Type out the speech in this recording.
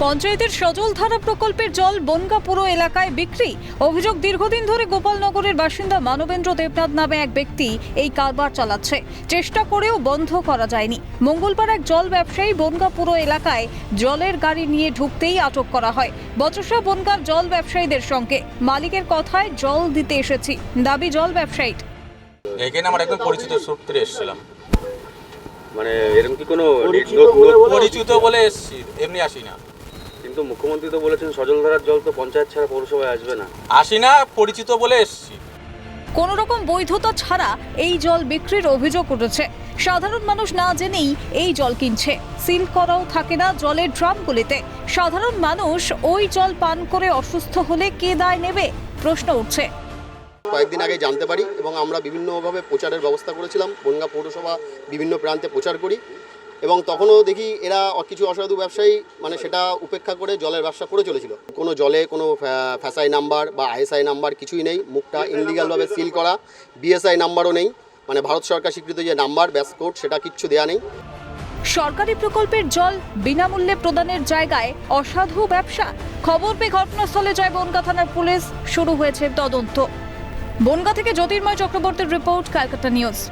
পঞ্চায়েতের সজল ধারা প্রকল্পের জল বনগা পুরো এলাকায় বিক্রি। অভিযোগ দীর্ঘদিন ধরে গোপালনগরের বাসিন্দা মানবেন্দ্র দেবনাথ নামে এক ব্যক্তি এই কারবার চালাচ্ছে। চেষ্টা করেও বন্ধ করা যায়নি। মঙ্গলবার এক জল ব্যবসায়ী বনগা পুরো এলাকায় জলের গাড়ি নিয়ে ঢুকতেই আটক করা হয়। বচসা বনগার জল ব্যবসায়ীদের সঙ্গে। মালিকের কথায় জল দিতে এসেছি। দাবি জল ব্যবসায়ী এখানে আমার একদম পরিচিত সূত্রে এসেছিলাম। মানে এরকম কি কোনো পরিচিত বলে নোট- পরিচিত বলে এসেছি এমনি আসি না। কিন্তু মুখ্যমন্ত্রী তো বলেছেন সজলধারার জল তো পঞ্চায়েত ছাড়া পৌরসভায় আসবে না। আসি না পরিচিত বলে এসেছি। কোনো রকম বৈধতা ছাড়া এই জল বিক্রির অভিযোগ উঠেছে। সাধারণ মানুষ না জেনেই এই জল কিনছে। সিল করাও থাকে না জলের ড্রামগুলিতে। সাধারণ মানুষ ওই জল পান করে অসুস্থ হলে কে দায় নেবে? প্রশ্ন উঠছে। কয়েকদিন আগে জানতে পারি এবং আমরা বিভিন্নভাবে প্রচারের ব্যবস্থা করেছিলাম। বনগা পৌরসভা বিভিন্ন প্রান্তে প্রচার করি। এবং তখনও দেখি এরা কিছু অসাধু ব্যবসায়ী মানে সেটা উপেক্ষা করে জলের ব্যবসা করে চলেছিল। কোনো জলে কোনো ফ্যা- ফ্যাসাই নাম্বার বা আইএসআই নাম্বার কিছুই নেই মুখটা ইনলিগালভাবে সিল করা বিএসআই নাম্বারও নেই মানে ভারত সরকার স্বীকৃত যে নাম্বার ব্যাস কোড সেটা কিচ্ছু দেওয়া নেই। সরকারি প্রকল্পের জল বিনামূল্যে প্রদানের জায়গায় অসাধু ব্যবসা? খবর পেয়ে ঘটনাস্থলে যায় বনগা থানার পুলিশ শুরু হয়েছে তদন্ত। বনগা থেকে জ্যোতির্ময় চক্রবর্তীর রিপোর্ট ক্যালকাটা নিউজ।